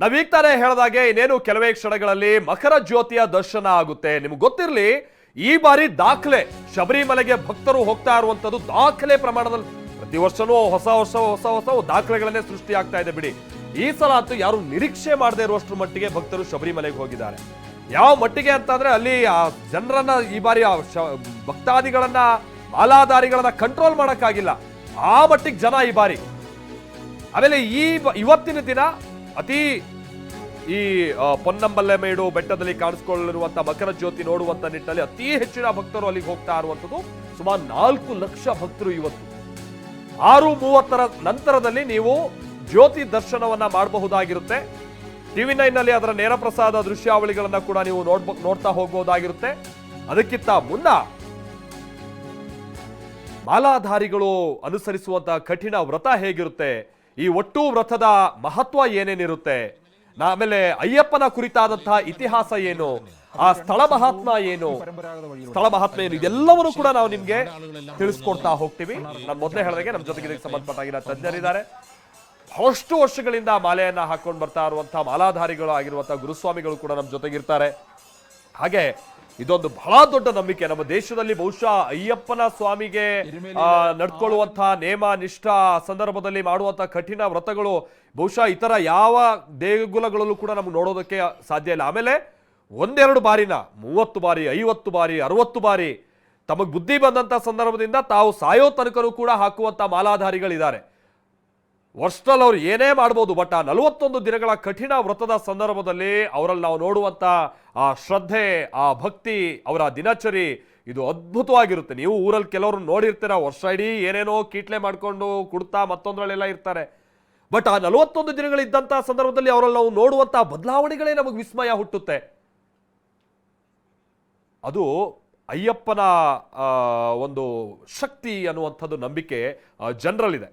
ನಾವ್ ಈಗ ತಾನೇ ಹೇಳ್ದಾಗೆ ಇನ್ನೇನು ಕೆಲವೇ ಕ್ಷಣಗಳಲ್ಲಿ ಮಕರ ಜ್ಯೋತಿಯ ದರ್ಶನ ಆಗುತ್ತೆ. ನಿಮ್ಗೆ ಗೊತ್ತಿರಲಿ, ಈ ಬಾರಿ ದಾಖಲೆ, ಶಬರಿಮಲೆಗೆ ಭಕ್ತರು ಹೋಗ್ತಾ ಇರುವಂತದ್ದು ದಾಖಲೆ ಪ್ರಮಾಣದಲ್ಲಿ ಪ್ರತಿ ವರ್ಷನೂ ಹೊಸ ವರ್ಷ, ಹೊಸ ಹೊಸ ದಾಖಲೆಗಳನ್ನೇ ಸೃಷ್ಟಿ ಆಗ್ತಾ ಇದೆ ಬಿಡಿ. ಈ ಸಲ ಅಂತೂ ಯಾರು ನಿರೀಕ್ಷೆ ಮಾಡದೇ ಇರುವಷ್ಟು ಮಟ್ಟಿಗೆ ಭಕ್ತರು ಶಬರಿಮಲೆಗೆ ಹೋಗಿದ್ದಾರೆ. ಯಾವ ಮಟ್ಟಿಗೆ ಅಂತಂದ್ರೆ ಅಲ್ಲಿ ಆ ಜನರನ್ನ ಈ ಬಾರಿ ಆ ಭಕ್ತಾದಿಗಳನ್ನ ಮಾಲಾಧಾರಿಗಳನ್ನ ಕಂಟ್ರೋಲ್ ಮಾಡೋಕ್ಕಾಗಿಲ್ಲ. ಆ ಮಟ್ಟಿಗೆ ಜನ ಈ ಬಾರಿ. ಆಮೇಲೆ ಈ ಇವತ್ತಿನ ದಿನ ಅತಿ ಈ ಪೊನ್ನಂಬಲ್ಲೆ ಮೇಡು ಬೆಟ್ಟದಲ್ಲಿ ಕಾಣಿಸ್ಕೊಳ್ಳಿರುವಂತ ಮಕರ ಜ್ಯೋತಿ ನೋಡುವಂತ ನಿಟ್ಟಿನಲ್ಲಿ ಅತಿ ಹೆಚ್ಚಿನ ಭಕ್ತರು ಅಲ್ಲಿಗೆ ಹೋಗ್ತಾ ಇರುವಂತದ್ದು ಸುಮಾರು ನಾಲ್ಕು ಲಕ್ಷ ಭಕ್ತರು ಇವತ್ತು. ಆರು ಮೂವತ್ತರ ನಂತರದಲ್ಲಿ ನೀವು ಜ್ಯೋತಿ ದರ್ಶನವನ್ನ ಮಾಡಬಹುದಾಗಿರುತ್ತೆ. ಟಿವಿ ನೈನ್ನಲ್ಲಿ ಅದರ ನೇರ ಪ್ರಸಾದ ದೃಶ್ಯಾವಳಿಗಳನ್ನ ಕೂಡ ನೀವು ನೋಡ್ಬ, ನೋಡ್ತಾ ಹೋಗಬಹುದಾಗಿರುತ್ತೆ ಅದಕ್ಕಿಂತ ಮುನ್ನ ಮಾಲಾಧಾರಿಗಳು ಅನುಸರಿಸುವಂತಹ ಕಠಿಣ ವ್ರತ ಹೇಗಿರುತ್ತೆ? ಈ ಒಟ್ಟು ವ್ರತದ ಮಹತ್ವ ಏನೇನಿರುತ್ತೆ? ಆಮೇಲೆ ಅಯ್ಯಪ್ಪನ ಕುರಿತಾದಂತಹ ಇತಿಹಾಸ ಏನು? ಆ ಸ್ಥಳ ಮಹಾತ್ಮ ಏನು? ಸ್ಥಳ ಮಹಾತ್ಮ ಏನು? ಇದೆಲ್ಲವನ್ನು ಕೂಡ ನಾವು ನಿಮ್ಗೆ ತಿಳಿಸ್ಕೊಡ್ತಾ ಹೋಗ್ತೀವಿ. ನಾನು ಮೊದಲೇ ಹೇಳಿದಾಗೆ ನಮ್ಮ ಜೊತೆಗೆ ಇದಕ್ಕೆ ಸಂಬಂಧಪಟ್ಟಾಗಿರೋ ತಜ್ಞರಿದ್ದಾರೆ. ಬಹಳಷ್ಟು ವರ್ಷಗಳಿಂದ ಮಾಲೆಯನ್ನ ಹಾಕೊಂಡು ಬರ್ತಾ ಇರುವಂತಹ ಮಾಲಾಧಾರಿಗಳು ಆಗಿರುವಂತಹ ಗುರುಸ್ವಾಮಿಗಳು ಕೂಡ ನಮ್ಮ ಜೊತೆಗಿರ್ತಾರೆ. ಹಾಗೆ ಇದೊಂದು ಬಹಳ ದೊಡ್ಡ ನಂಬಿಕೆ. ನಮ್ಮ ದೇಶದಲ್ಲಿ ಬಹುಶಃ ಅಯ್ಯಪ್ಪನ ಸ್ವಾಮಿಗೆ ಆ, ನಡ್ಕೊಳ್ಳುವಂತಹ ನೇಮ ನಿಷ್ಠಾ ಸಂದರ್ಭದಲ್ಲಿ ಮಾಡುವಂತಹ ಕಠಿಣ ವ್ರತಗಳು ಬಹುಶಃ ಇತರ ಯಾವ ದೇಗುಲಗಳಲ್ಲೂ ಕೂಡ ನಮ್ಗೆ ನೋಡೋದಕ್ಕೆ ಸಾಧ್ಯ ಇಲ್ಲ. ಆಮೇಲೆ ಒಂದೆರಡು ಬಾರಿನ ಮೂವತ್ತು ಬಾರಿ ಐವತ್ತು ಬಾರಿ ಅರವತ್ತು ಬಾರಿ ತಮಗೆ ಬುದ್ಧಿ ಬಂದಂತ ಸಂದರ್ಭದಿಂದ ತಾವು ಸಾಯೋ ತನಕರು ಕೂಡ ಹಾಕುವಂತ ಮಾಲಾಧಾರಿಗಳಿದ್ದಾರೆ. ವರ್ಷದಲ್ಲಿ ಅವ್ರು ಏನೇ ಮಾಡ್ಬೋದು ಬಟ್ ಆ ನಲವತ್ತೊಂದು ದಿನಗಳ ಕಠಿಣ ವ್ರತದ ಸಂದರ್ಭದಲ್ಲಿ ಅವರಲ್ಲಿ ನಾವು ನೋಡುವಂಥ ಆ ಶ್ರದ್ಧೆ, ಆ ಭಕ್ತಿ, ಅವರ ದಿನಚರಿ ಇದು ಅದ್ಭುತವಾಗಿರುತ್ತೆ. ನೀವು ಊರಲ್ಲಿ ಕೆಲವರು ನೋಡಿರ್ತೀರ, ವರ್ಷ ಇಡೀ ಏನೇನೋ ಕೀಟ್ಲೆ ಮಾಡಿಕೊಂಡು ಕುಡ್ತಾ ಮತ್ತೊಂದರಲ್ಲೆಲ್ಲ ಇರ್ತಾರೆ. ಬಟ್ ಆ ನಲವತ್ತೊಂದು ದಿನಗಳಿದ್ದಂಥ ಸಂದರ್ಭದಲ್ಲಿ ಅವರಲ್ಲಿ ನಾವು ನೋಡುವಂಥ ಬದಲಾವಣೆಗಳೇ ನಮಗೆ ವಿಸ್ಮಯ ಹುಟ್ಟುತ್ತೆ. ಅದು ಅಯ್ಯಪ್ಪನ ಒಂದು ಶಕ್ತಿ ಅನ್ನುವಂಥದ್ದು ನಂಬಿಕೆ ಜನರಲ್ಲಿದೆ.